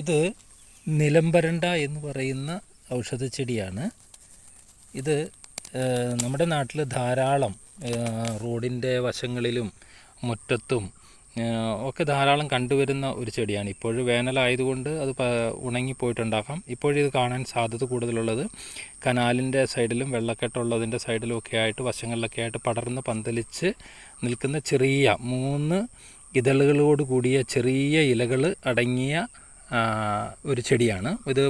ഇത് നിലംപരണ്ട എന്ന് പറയുന്ന ഔഷധ ചെടിയാണ് ഇത് നമ്മുടെ നാട്ടിൽ ധാരാളം റോഡിന്റെ വശങ്ങളിലും മുറ്റത്തും ഒക്കെ ധാരാളം കണ്ടുവരുന്ന ഒരു ചെടിയാണ്. ഇപ്പോഴും വേനലായതുകൊണ്ട് അത് ഉണങ്ങിപ്പോയിട്ടുണ്ടാക്കാം ഉണങ്ങിപ്പോയിട്ടുണ്ടാകാം ഇപ്പോഴിത് കാണാൻ സാധ്യത കൂടുതലുള്ളത് കനാലിന്റെ സൈഡിലും വെള്ളക്കെട്ടുള്ളതിന്റെ സൈഡിലും ഒക്കെ ആയിട്ട് വശങ്ങളിലൊക്കെ ആയിട്ട് പടർന്ന് പന്തലിച്ച് നിൽക്കുന്ന ചെറിയ മൂന്ന് ഇതളുകളോട് കൂടിയ ചെറിയ ഇലകൾ അടങ്ങിയ ഒരു ചെടിയാണ്. ഇത്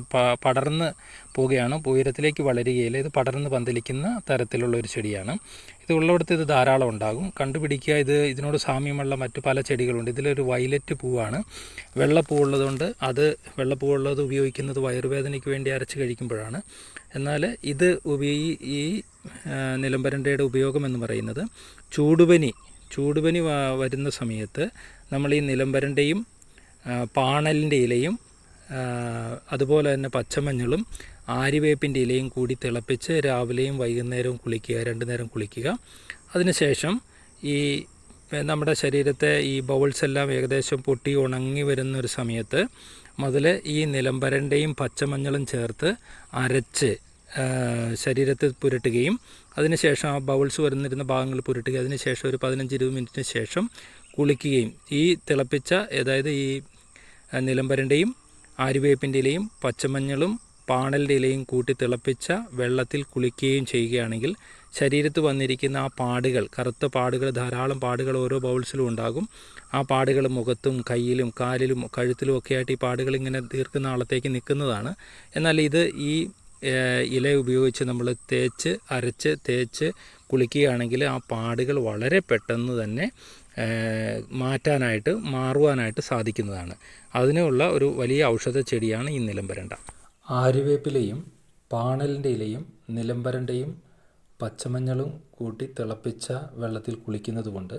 പടർന്ന് പോവുകയാണ്. ഉയരത്തിലേക്ക് വളരുകയില്ല. ഇത് പടർന്ന് പന്തലിക്കുന്ന തരത്തിലുള്ള ഒരു ചെടിയാണ്. ഇത് ഉള്ളിടത്ത് ഇത് ധാരാളം ഉണ്ടാകും. കണ്ടുപിടിക്കുക ഇത് ഇതിനോട് സാമ്യമുള്ള മറ്റു പല ചെടികളുണ്ട്. ഇതിലൊരു വയലറ്റ് പൂവാണ്. വെള്ളപ്പൂ ഉള്ളതുകൊണ്ട് അത് വെള്ളപ്പൂ ഉള്ളത് ഉപയോഗിക്കുന്നത് വയറുവേദനയ്ക്ക് വേണ്ടി അരച്ച് കഴിക്കുമ്പോഴാണ്. എന്നാൽ ഇത് ഉപയോഗി ഈ ആ, ഉപയോഗം എന്ന് പറയുന്നത് ചൂടുപനി ചൂടുപനി വരുന്ന സമയത്ത് നമ്മൾ ഈ നിലംപരണ്ടയും ആ, പാണലിന്റെ ഇലയും അതുപോലെ തന്നെ പച്ചമഞ്ഞളും ആര്യവേപ്പിന്റെ ഇലയും കൂടി തിളപ്പിച്ച് രാവിലെയും വൈകുന്നേരവും കുളിക്കുക രണ്ടു നേരം കുളിക്കുക. അതിനുശേഷം ഈ നമ്മുടെ ശരീരത്തെ ഈ ബൗൾസ് എല്ലാം ഏകദേശം പൊട്ടി ഉണങ്ങി വരുന്ന ഒരു സമയത്ത് മുതൽ ഈ നിലമ്പരന്റെയും പച്ചമഞ്ഞളും ചേർത്ത് അരച്ച് ശരീരത്തിൽ പുരട്ടുകയും അതിനുശേഷം ആ ബൗൾസ് വരുന്നിരുന്ന ഭാഗങ്ങൾ പുരട്ടുകയും അതിനുശേഷം ഒരു പതിനഞ്ച് ഇരുപത് മിനിറ്റിന് ശേഷം കുളിക്കുകയും. ഈ തിളപ്പിച്ച അതായത് ഈ നിലംപരന്റെയും ആര്യവേപ്പിന്റെ ഇലയും പച്ചമഞ്ഞളും പാണലിന്റെ ഇലയും കൂട്ടി തിളപ്പിച്ച വെള്ളത്തിൽ കുളിക്കുകയും ചെയ്യുകയാണെങ്കിൽ ശരീരത്ത് വന്നിരിക്കുന്ന ആ പാടുകൾ കറുത്ത പാടുകൾ ധാരാളം പാടുകൾ ഓരോ ബൗൾസിലും ഉണ്ടാകും. ആ പാടുകൾ മുഖത്തും കയ്യിലും കാലിലും കഴുത്തിലും ഒക്കെ ആയിട്ട് ഈ പാടുകൾ ഇങ്ങനെ ദീർഘനാളത്തേക്ക് നിൽക്കുന്നതാണ്. എന്നാൽ ഇത് ഈ ഇല ഉപയോഗിച്ച് നമ്മൾ തേച്ച് അരച്ച് തേച്ച് കുളിക്കുകയാണെങ്കിൽ ആ പാടുകൾ വളരെ പെട്ടെന്ന് തന്നെ മാറ്റാനായിട്ട് മാറുവാനായിട്ട് സാധിക്കുന്നതാണ്. അതിനുള്ള ഒരു വലിയ ഔഷധ ചെടിയാണ് ഈ നിലംബരണ്ട. ആര്യവേപ്പിലയും പാണലിന്റെ ഇലയും നിലംബരണ്ടയും പച്ചമഞ്ഞളും കൂട്ടി തിളപ്പിച്ച വെള്ളത്തിൽ കുളിക്കുന്നത് കൊണ്ട്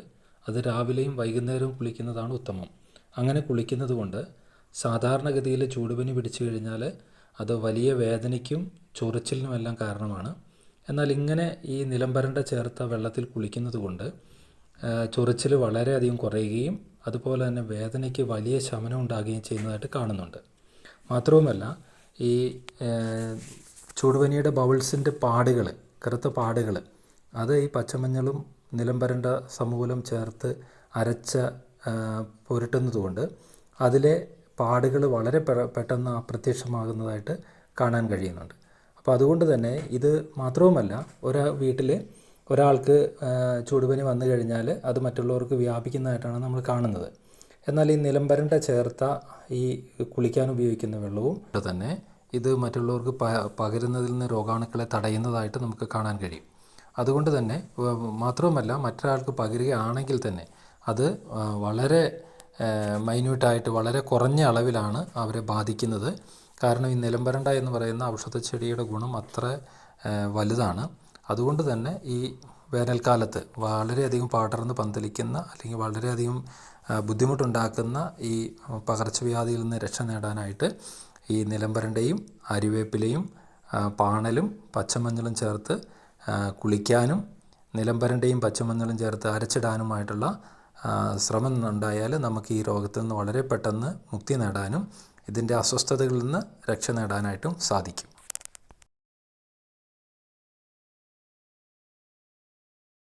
അത് രാവിലെയും വൈകുന്നേരവും കുളിക്കുന്നതാണ് ഉത്തമം. അങ്ങനെ കുളിക്കുന്നത് കൊണ്ട് സാധാരണഗതിയിൽ ചൂടുപനി പിടിച്ചു കഴിഞ്ഞാൽ അത് വലിയ വേദനയ്ക്കും ചൊറിച്ചിലിനുമെല്ലാം കാരണമാണ്. എന്നാൽ ഇങ്ങനെ ഈ നിലംബരണ്ട ചേർത്ത വെള്ളത്തിൽ കുളിക്കുന്നത് കൊണ്ട് ചൊറിച്ചിൽ വളരെയധികം കുറയുകയും അതുപോലെ തന്നെ വേദനയ്ക്ക് വലിയ ശമനം ഉണ്ടാകുകയും ചെയ്യുന്നതായിട്ട് കാണുന്നുണ്ട്. മാത്രവുമല്ല ഈ ചൂടുപനിയുടെ ബൗൾസിന്റെ പാടുകൾ കറുത്ത പാടുകൾ അത് ഈ പച്ചമഞ്ഞളും നിലംപരണ്ട സമൂലം ചേർത്ത് അരച്ച പുരട്ടുന്നതുകൊണ്ട് അതിലെ പാടുകൾ വളരെ പെട്ടെന്ന് അപ്രത്യക്ഷമാകുന്നതായിട്ട് കാണാൻ കഴിയുന്നുണ്ട്. അപ്പോൾ അതുകൊണ്ട് തന്നെ ഇത് മാത്രവുമല്ല ഒരു വീട്ടിൽ ഒരാൾക്ക് ചൂടുപനി വന്നു കഴിഞ്ഞാൽ അത് മറ്റുള്ളവർക്ക് വ്യാപിക്കുന്നതായിട്ടാണ് നമ്മൾ കാണുന്നത്. എന്നാൽ ഈ നിലംപരണ്ട ചേർത്ത ഈ കുളിക്കാൻ ഉപയോഗിക്കുന്ന വെള്ളവും തന്നെ ഇത് മറ്റുള്ളവർക്ക് പകരുന്നതിൽ നിന്ന് രോഗാണുക്കളെ തടയുന്നതായിട്ട് നമുക്ക് കാണാൻ കഴിയും. അതുകൊണ്ട് തന്നെ മാത്രവുമല്ല മറ്റൊരാൾക്ക് പകരുകയാണെങ്കിൽ തന്നെ അത് വളരെ മൈന്യൂട്ടായിട്ട് വളരെ കുറഞ്ഞ അളവിലാണ് അവരെ ബാധിക്കുന്നത്. കാരണം ഈ നിലംപരണ്ട എന്ന് പറയുന്ന ഔഷധ ചെടിയുടെ ഗുണം അത്ര വലുതാണ്. അതുകൊണ്ട് തന്നെ ഈ വേനൽക്കാലത്ത് വളരെയധികം പടർന്ന് പന്തലിക്കുന്ന അല്ലെങ്കിൽ വളരെയധികം ബുദ്ധിമുട്ടുണ്ടാക്കുന്ന ഈ പകർച്ചവ്യാധിയിൽ നിന്ന് രക്ഷ നേടാനായിട്ട് ഈ നിലംപരണ്ടയും അരിവേപ്പിലയും പാണലും പച്ചമഞ്ഞളും ചേർത്ത് കുളിക്കാനും നിലംപരണ്ടയും പച്ചമഞ്ഞളും ചേർത്ത് അരച്ചിടാനുമായിട്ടുള്ള ശ്രമം ഉണ്ടായാൽ നമുക്ക് ഈ രോഗത്തിൽ നിന്ന് വളരെ പെട്ടെന്ന് മുക്തി നേടാനും ഇതിന്റെ അസ്വസ്ഥതകളിൽ നിന്ന് രക്ഷ നേടാനായിട്ടും സാധിക്കും.